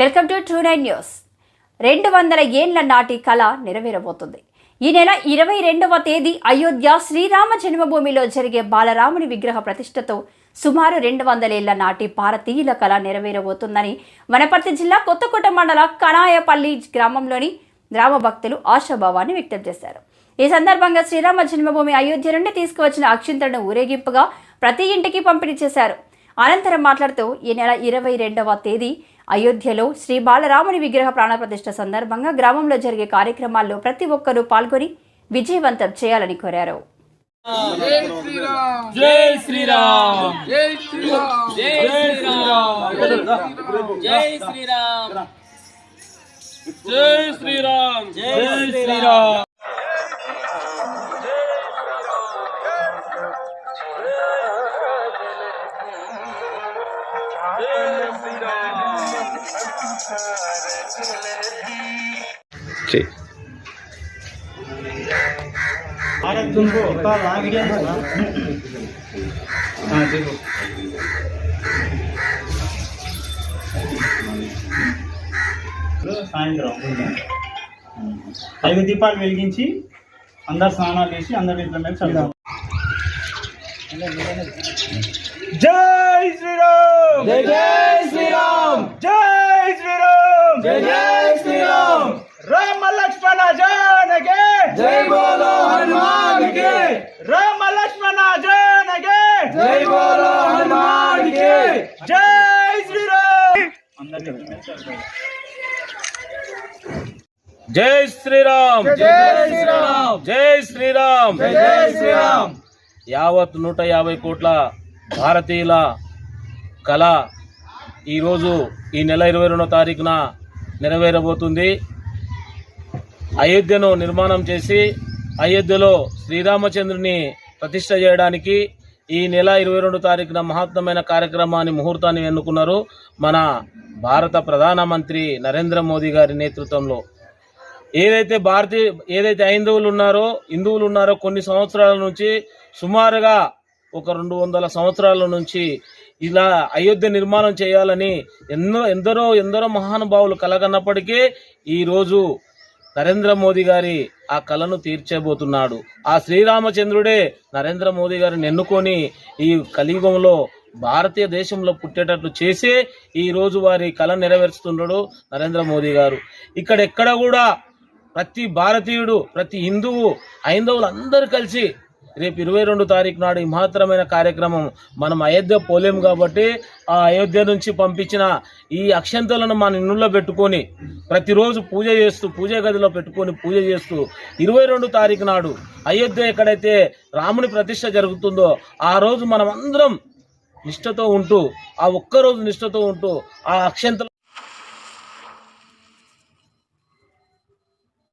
Welcome to true nine news. రెండు వందల ఏండ్ల నాటి కళ నెరవేరబోతుంది. ఈ నెల ఇరవై రెండవ తేదీ అయోధ్య శ్రీరామ జన్మభూమిలో జరిగే బాలరాముని విగ్రహ ప్రతిష్టతో సుమారు రెండు వందలేళ్ళ నాటి భారతీయుల కళ నెరవేరబోతుందని వనపర్తి జిల్లా కొత్తకోట మండల కనాయపల్లి గ్రామంలోని గ్రామ భక్తులు ఆశాభావాన్ని వ్యక్తం చేశారు. ఈ సందర్భంగా శ్రీరామ జన్మభూమి అయోధ్య నుండి తీసుకువచ్చిన అక్షింతలను ఊరేగింపుగా ప్రతి ఇంటికి పంపిణీ చేశారు. అనంతరం మాట్లాడుతూ ఈ నెల ఇరవై రెండవ తేదీ అయోధ్యలో శ్రీ బాలరాముని విగ్రహ ప్రాణప్రతిష్ఠ సందర్భంగా గ్రామంలో జరిగే కార్యక్రమాల్లో ప్రతి ఒక్కరూ పాల్గొని విజయవంతం చేయాలని కోరారు. జై శ్రీరామ్. జై శ్రీరామ్. జై శ్రీరామ్. జై శ్రీరామ్. జై శ్రీరామ్. జై శ్రీరామ్. చేయి సాయంత్రం ఐదు దీపాలు వెలిగించి అందరు స్నానాలు చేసి అందరి ఇంట్లో జై శ్రీరామ్! జై! జై శ్రీరామ్. జై శ్రీరామ్. జై శ్రీరామ్. జై శ్రీరామ్. యావత్ నూట యాభై కోట్ల భారతీయుల కళ ఈరోజు ఈ నెల ఇరవై రెండో తారీఖున నెరవేరబోతుంది. అయోధ్యను నిర్మాణం చేసి అయోధ్యలో శ్రీరామచంద్రుని ప్రతిష్ట చేయడానికి ఈ నెల ఇరవై రెండు తారీఖున మహత్తమైన కార్యక్రమాన్ని ముహూర్తాన్ని ఎన్నుకున్నారు మన భారత ప్రధానమంత్రి నరేంద్ర మోదీ గారి నేతృత్వంలో. ఏదైతే భారతీయ ఏదైతే హైందవులు ఉన్నారో హిందువులు ఉన్నారో కొన్ని సంవత్సరాల నుంచి సుమారుగా ఒక రెండు వందల సంవత్సరాల నుంచి ఇలా అయోధ్య నిర్మాణం చేయాలని ఎన్నో ఎందరో ఎందరో మహానుభావులు కలగన్నప్పటికీ ఈరోజు నరేంద్ర మోదీ గారి ఆ కళను తీర్చబోతున్నాడు. ఆ శ్రీరామచంద్రుడే నరేంద్ర మోదీ గారిని ఎన్నుకొని ఈ కలియుగంలో భారతీయ దేశంలో పుట్టేటట్లు చేసే ఈ రోజు వారి కళ నెరవేరుస్తున్నాడు నరేంద్ర మోదీ గారు. ఇక్కడ ఎక్కడ కూడా ప్రతి భారతీయుడు ప్రతి హిందువు హైందవులు అందరూ కలిసి రేపు ఇరవై రెండు తారీఖు నాడు ఈ మహత్తరమైన కార్యక్రమం మనం అయోధ్య పోలేం కాబట్టి ఆ అయోధ్య నుంచి పంపించిన ఈ అక్షంతలను మన ఇన్నుల్లో పెట్టుకొని ప్రతిరోజు పూజ చేస్తూ పూజ గదిలో పెట్టుకొని పూజ చేస్తూ ఇరవై రెండు తారీఖు నాడు అయోధ్య ఎక్కడైతే రాముని ప్రతిష్ట జరుగుతుందో ఆ రోజు మనం అందరం నిష్ఠతో ఉంటూ ఆ ఒక్క రోజు నిష్ఠతో ఉంటూ ఆ అక్షంతలు